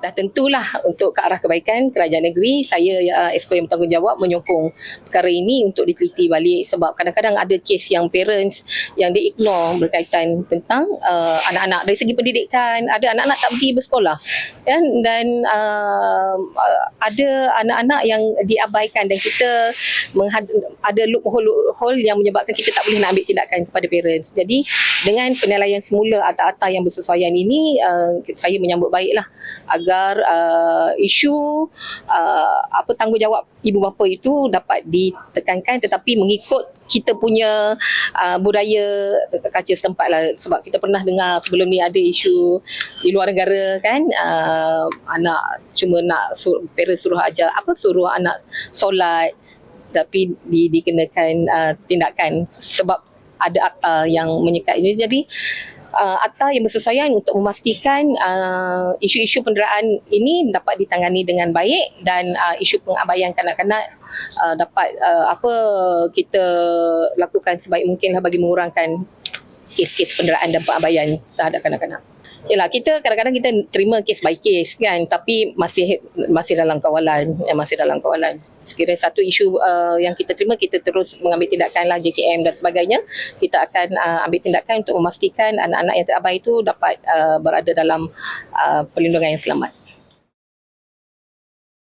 Dah tentulah untuk ke arah kebaikan kerajaan negeri, saya uh, Esko yang bertanggungjawab menyokong perkara ini untuk diteliti balik sebab kadang-kadang ada kes yang parents yang dia ignore berkaitan tentang uh, anak-anak dari segi pendidikan, ada anak-anak tak pergi bersekolah kan? Dan uh, uh, ada anak-anak yang diabaikan dan kita menghad- ada loophole-loophole yang menyebabkan kita tak boleh nak ambil tindakan kepada parents. Jadi dengan penilaian semula atas-atas yang bersesuaian ini uh, saya menyambut baiklah agar uh, isu uh, apa tanggungjawab ibu bapa itu dapat ditekankan tetapi mengikut kita punya uh, budaya kaca setempat lah. Sebab kita pernah dengar sebelum ni ada isu di luar negara kan uh, anak cuma nak sur, parents suruh ajar apa suruh anak solat tapi di, dikenakan uh, tindakan sebab ada akta yang menyekat ini. Jadi uh, akta yang bersesuaian untuk memastikan uh, isu-isu penderaan ini dapat ditangani dengan baik dan uh, isu pengabaian kanak-kanak uh, dapat uh, apa kita lakukan sebaik mungkinlah bagi mengurangkan kes-kes penderaan dan pengabaian terhadap kanak-kanak. Yalah kita kadang-kadang kita terima kes by kes kan tapi masih masih dalam kawalan ya, masih dalam kawalan. Sekiranya satu isu uh, yang kita terima kita terus mengambil tindakan lah JKM dan sebagainya kita akan uh, ambil tindakan untuk memastikan anak-anak yang terabai itu dapat uh, berada dalam uh, perlindungan yang selamat.